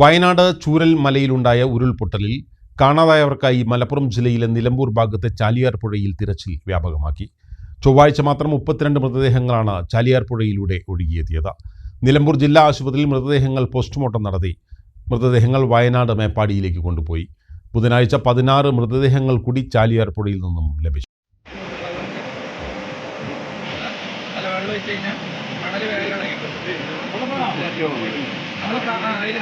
വയനാട് ചൂരൽ മലയിലുണ്ടായ ഉരുൾപൊട്ടലിൽ കാണാതായവർക്കായി മലപ്പുറം ജില്ലയിലെ നിലമ്പൂർ ഭാഗത്തെ ചാലിയാർ പുഴയിൽ തിരച്ചിൽ വ്യാപകമാക്കി. ചൊവ്വാഴ്ച മാത്രം മുപ്പത്തിരണ്ട് മൃതദേഹങ്ങളാണ് ചാലിയാർ പുഴയിലൂടെ ഒഴുകിയെത്തിയത്. നിലമ്പൂർ ജില്ലാ ആശുപത്രിയിൽ മൃതദേഹങ്ങൾ പോസ്റ്റ്മോർട്ടം നടത്തി. മൃതദേഹങ്ങൾ വയനാട് മേപ്പാടിയിലേക്ക് കൊണ്ടുപോയി. ബുധനാഴ്ച പതിനാറ് മൃതദേഹങ്ങൾ കൂടി ചാലിയാർ പുഴയിൽ നിന്നും ലഭിച്ചു. വേഗം ഇളകി കിട്ടും. നമ്മള് കാണാൻ അതില്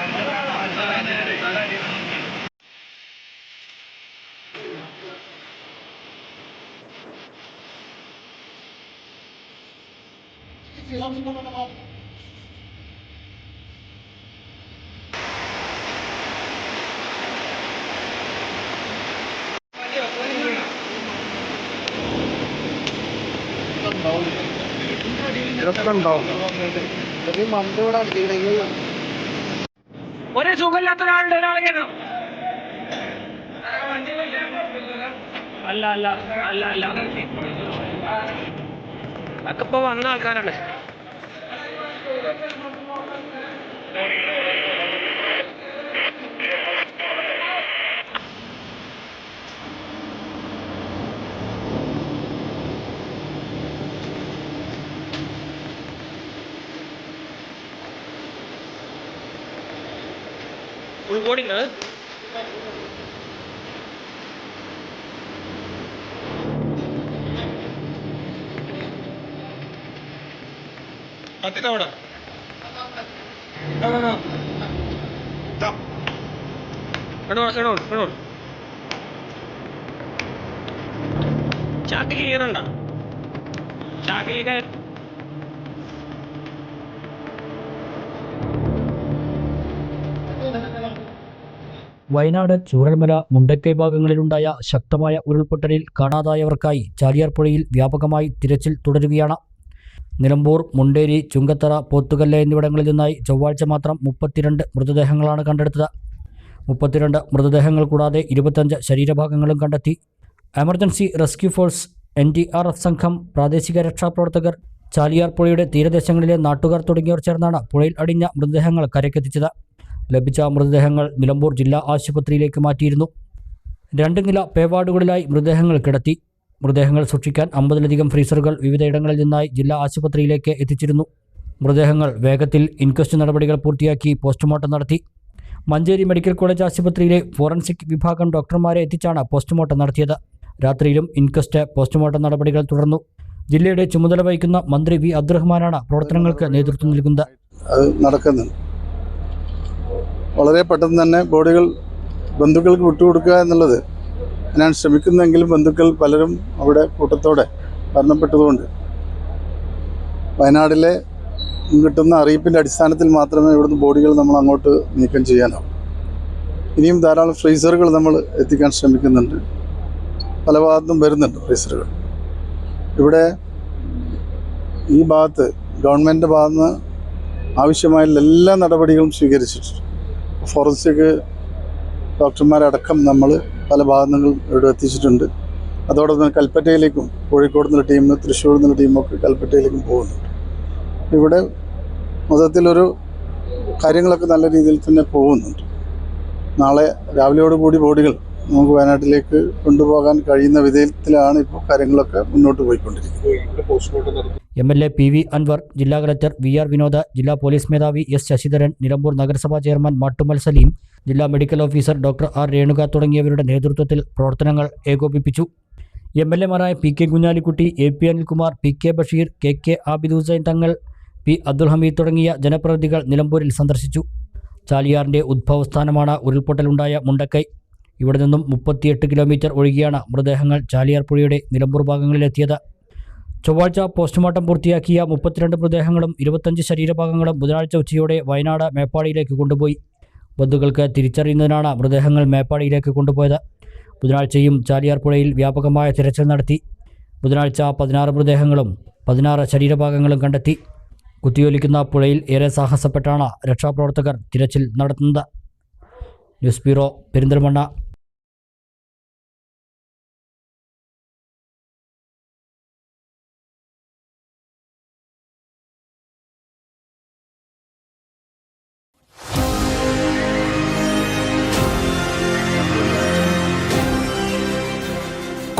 ഒരു സുഖമില്ലാത്ത ഒരാളുടെ ഒരാളെ കേൾക്കണം അല്ല അല്ല അല്ല അല്ല. അതൊക്കെ ഇപ്പൊ വന്ന ആൾക്കാരാണ്. ഉൾബോഡിങ് കത്തിട്ടവിടെ ചാക്ക് കീറണ്ട ചാക്ക് കയറി വയനാട് ചൂരൽമല മുണ്ടക്കൈ ഭാഗങ്ങളിലുണ്ടായ ശക്തമായ ഉരുൾപൊട്ടലിൽ കാണാതായവർക്കായി ചാലിയാർ പുഴയിൽ വ്യാപകമായി തിരച്ചിൽ തുടരുകയാണ്. നിലമ്പൂർ മുണ്ടേരി ചുങ്കത്തറ പോത്തുകല്ല് എന്നിവിടങ്ങളിൽ നിന്നായി ചൊവ്വാഴ്ച മാത്രം മുപ്പത്തിരണ്ട് മൃതദേഹങ്ങളാണ് കണ്ടെടുത്തത്. മുപ്പത്തിരണ്ട് മൃതദേഹങ്ങൾ കൂടാതെ ഇരുപത്തഞ്ച് ശരീരഭാഗങ്ങളും കണ്ടെത്തി. Emergency rescue force N D R F സംഘം പ്രാദേശിക രക്ഷാപ്രവർത്തകർ ചാലിയാർ പുഴയുടെ തീരദേശങ്ങളിലെ നാട്ടുകാർ തുടങ്ങിയവർ ചേർന്നാണ് പുഴയിൽ അടിഞ്ഞ മൃതദേഹങ്ങൾ കരക്കെത്തിച്ചത് ലഭിച്ച മൃതദേഹങ്ങൾ നിലമ്പൂർ ജില്ലാ ആശുപത്രിയിലേക്ക് മാറ്റിയിരുന്നു. രണ്ട് നില പേവാർഡുകളിലായി മൃതദേഹങ്ങൾ കിടത്തി. മൃതദേഹങ്ങൾ സൂക്ഷിക്കാൻ അമ്പതിലധികം ഫ്രീസറുകൾ വിവിധയിടങ്ങളിൽ നിന്നായി ജില്ലാ ആശുപത്രിയിലേക്ക് എത്തിച്ചിരുന്നു. മൃതദേഹങ്ങൾ വേഗത്തിൽ ഇൻക്വസ്റ്റ് നടപടികൾ പൂർത്തിയാക്കി പോസ്റ്റ്മോർട്ടം നടത്തി. മഞ്ചേരി മെഡിക്കൽ കോളേജ് ആശുപത്രിയിലെ ഫോറൻസിക് വിഭാഗം ഡോക്ടർമാരെ എത്തിച്ചാണ് പോസ്റ്റ്മോർട്ടം നടത്തിയത്. രാത്രിയിലും ഇൻക്വസ്റ്റ് പോസ്റ്റ്മോർട്ടം നടപടികൾ തുടർന്നു. ജില്ലയുടെ ചുമതല വഹിക്കുന്ന മന്ത്രി വി അബ്ദുറഹ്മാനാണ് പ്രവർത്തനങ്ങൾക്ക് നേതൃത്വം നൽകുന്നത്. നടക്കുന്നുണ്ട്. വളരെ പെട്ടെന്ന് തന്നെ ബോഡികൾ ബന്ധുക്കൾക്ക് വിട്ടുകൊടുക്കുക എന്നുള്ളത് ഞാൻ ശ്രമിക്കുന്നെങ്കിലും ബന്ധുക്കൾ പലരും അവിടെ കൂട്ടത്തോടെ മരണപ്പെട്ടതുകൊണ്ട്. വയനാടിലെ കിട്ടുന്ന അറിയിപ്പിന്റെ അടിസ്ഥാനത്തിൽ മാത്രമേ ഇവിടുന്ന് ബോഡികൾ നമ്മൾ അങ്ങോട്ട് നീക്കം ചെയ്യാനാവും. ഇനിയും ധാരാളം ഫ്രീസറുകൾ നമ്മൾ എത്തിക്കാൻ ശ്രമിക്കുന്നുണ്ട്. പല ഭാഗത്തും വരുന്നുണ്ട് ഫ്രീസറുകൾ. ഇവിടെ ഈ ഭാഗത്ത് ഗവൺമെന്റിന്റെ ഭാഗത്ത് നിന്ന് ആവശ്യമായ എല്ലാ നടപടികളും സ്വീകരിച്ചിട്ടുണ്ട്. ഫോറൻസിക് ഡോക്ടർമാരടക്കം നമ്മൾ പല ഭാഗങ്ങളും ഇവിടെ എത്തിച്ചിട്ടുണ്ട്. അതോടൊപ്പം കൽപ്പറ്റയിലേക്കും കോഴിക്കോട് നിന്നുള്ള ടീം തൃശ്ശൂർ നിന്നുള്ള ടീമൊക്കെ കൽപ്പറ്റയിലേക്കും പോകുന്നുണ്ട് ഇവിടെ മൊത്തത്തിലൊരു കാര്യങ്ങളൊക്കെ നല്ല രീതിയിൽ തന്നെ പോകുന്നുണ്ട്. നാളെ രാവിലെയോടുകൂടി ബോഡികൾ നമുക്ക് വയനാട്ടിലേക്ക് കൊണ്ടുപോകാൻ കഴിയുന്ന വിധത്തിലാണ് ഇപ്പോൾ കാര്യങ്ങളൊക്കെ മുന്നോട്ട് പോയിക്കൊണ്ടിരിക്കുന്നത്. M L A P V Anvar ജില്ലാ കളക്ടർ വി ആർ വിനോദ ജില്ലാ പോലീസ് മേധാവി എസ് ശശിധരൻ നിലമ്പൂർ നഗരസഭാ ചെയർമാൻ മട്ടുമൽ സലീം ജില്ലാ medical officer doctor R Renuka തുടങ്ങിയവരുടെ നേതൃത്വത്തിൽ പ്രവർത്തനങ്ങൾ ഏകോപിപ്പിച്ചു. M L എമാരായ P K Kunhalikutty A P Anilkumar P K Basheer K K Abid Hussain Thangal P Abdul Hameed തുടങ്ങിയ ജനപ്രതിനിധികൾ നിലമ്പൂരിൽ സന്ദർശിച്ചു. ചാലിയാറിന്റെ ഉദ്ഭവസ്ഥാനമാണ് ഉരുൾപൊട്ടലുണ്ടായ മുണ്ടക്കൈ. ഇവിടെ നിന്നും മുപ്പത്തിയെട്ട് കിലോമീറ്റർ ഒഴുകിയാണ് മൃതദേഹങ്ങൾ ചാലിയാർ പുഴയുടെ നിലമ്പൂർ ഭാഗങ്ങളിലെത്തിയത്. ചൊവ്വാഴ്ച പോസ്റ്റ്മോർട്ടം പൂർത്തിയാക്കിയ മുപ്പത്തിരണ്ട് മൃതദേഹങ്ങളും ഇരുപത്തഞ്ച് ശരീരഭാഗങ്ങളും ബുധനാഴ്ച ഉച്ചയോടെ വയനാട് മേപ്പാടിയിലേക്ക് കൊണ്ടുപോയി. ബന്ധുക്കൾക്ക് തിരിച്ചറിയുന്നതിനാണ് മൃതദേഹങ്ങൾ മേപ്പാടിയിലേക്ക് കൊണ്ടുപോയത്. ബുധനാഴ്ചയും ചാലിയാർ പുഴയിൽ വ്യാപകമായ തിരച്ചിൽ നടത്തി. ബുധനാഴ്ച പതിനാറ് മൃതദേഹങ്ങളും പതിനാറ് ശരീരഭാഗങ്ങളും കണ്ടെത്തി. കുത്തിയൊലിക്കുന്ന പുഴയിൽ ഏറെ സാഹസപ്പെട്ടാണ് രക്ഷാപ്രവർത്തകർ തിരച്ചിൽ നടത്തുന്നത്. News bureau Perinthalmanna.